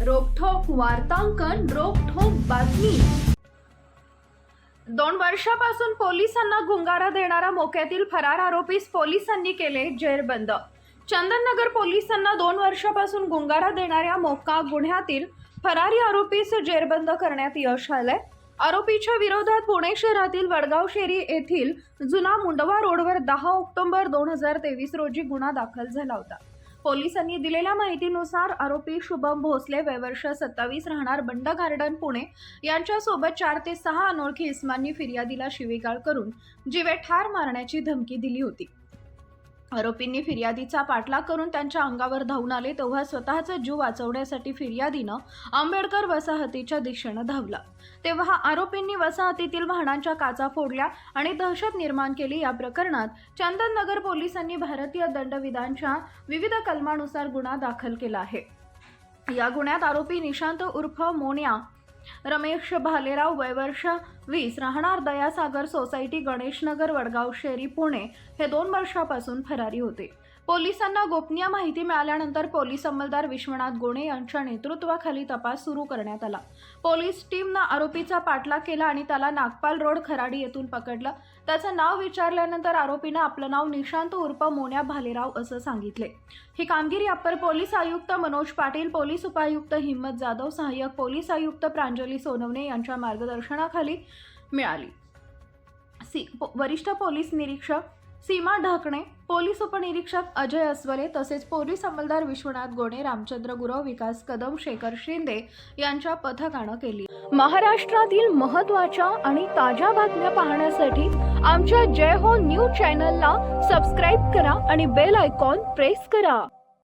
वार्तांकन रोखोक बातमी. दोन वर्षापासून पोलिसांना गुंगारा देणारा मोक्यातील फरार आरोपीस पोलिसांनी केले जेरबंद. चंदननगर पोलिसांना दोन वर्षापासून गुंगारा देणाऱ्या मोका गुन्ह्यातील फरारी आरोपीस जेरबंद करण्यात यश आलंय. आरोपीच्या विरोधात पुणे शहरातील वडगाव शेरी येथील जुना मुंडवा रोडवर दहा ऑक्टोबर दोन हजार तेवीस रोजी गुन्हा दाखल झाला होता. पोलिसांनी दिलेल्या माहितीनुसार आरोपी शुभम भोसले वयवर्ष सत्तावीस राहणार बंड गार्डन पुणे. यांच्यासोबत चार ते सहा अनोळखी इस्मांनी फिर्यादीला शिवीगाळ करून जीवे ठार मारण्याची धमकी दिली होती. आरोपींनी फिर्यादीचा पाठलाग करून त्यांच्या अंगावर धावून आले तेव्हा स्वतःचा जीव वाचवण्यासाठी फिर्यादीनं आंबेडकर वसाहतीच्या दिशेनं धावला. तेव्हा आरोपींनी वसाहतीतील वाहनांच्या काचा फोडल्या आणि दहशत निर्माण केली. या प्रकरणात चंदननगर पोलिसांनी भारतीय दंडविधानच्या विविध कलमानुसार गुन्हा दाखल केला आहे. या गुन्ह्यात आरोपी निशांत उर्फ मोन्या रमेश भालेराव वयवर्ष वीस राहणार दयासागर सोसायटी गणेशनगर वडगाव शेरी पुणे हे दोन वर्षापासून फरारी होते. पोलिसांना गोपनीय माहिती मिळाल्यानंतर पोलीस अंमलदार विश्वनाथ गोणे यांच्या नेतृत्वाखाली तपास सुरू करण्यात आला. पोलीस टीमनं आरोपीचा पाठलाग केला आणि त्याला नागपाल रोड खराडी येथून पकडलं. त्याचं नाव विचारल्यानंतर आरोपीनं आपलं नाव निशांत उर्फ मोन्या भालेराव असं सांगितले. ही कामगिरी अप्पर पोलीस आयुक्त मनोज पाटील पोलीस उपायुक्त हिम्मत जाधव सहाय्यक पोलीस आयुक्त प्रांजली सोनवणे यांच्या मार्गदर्शनाखाली मिळाली. सी पो- वरिष्ठ पोलीस निरीक्षक सीमा ढाकणे पोलीस उपनिरीक्षक अजय अस्वले तसेच पोलीस अंमलदार विश्वनाथ गोणे रामचंद्र गुरव विकास कदम शेखर शिंदे यांच्या पथकानं केली. महाराष्ट्रातील महत्त्वाच्या आणि ताज्या बातम्या पाहण्यासाठी आमच्या जय हो न्यूज चॅनलला सबस्क्राईब करा आणि बेल आयकॉन प्रेस करा.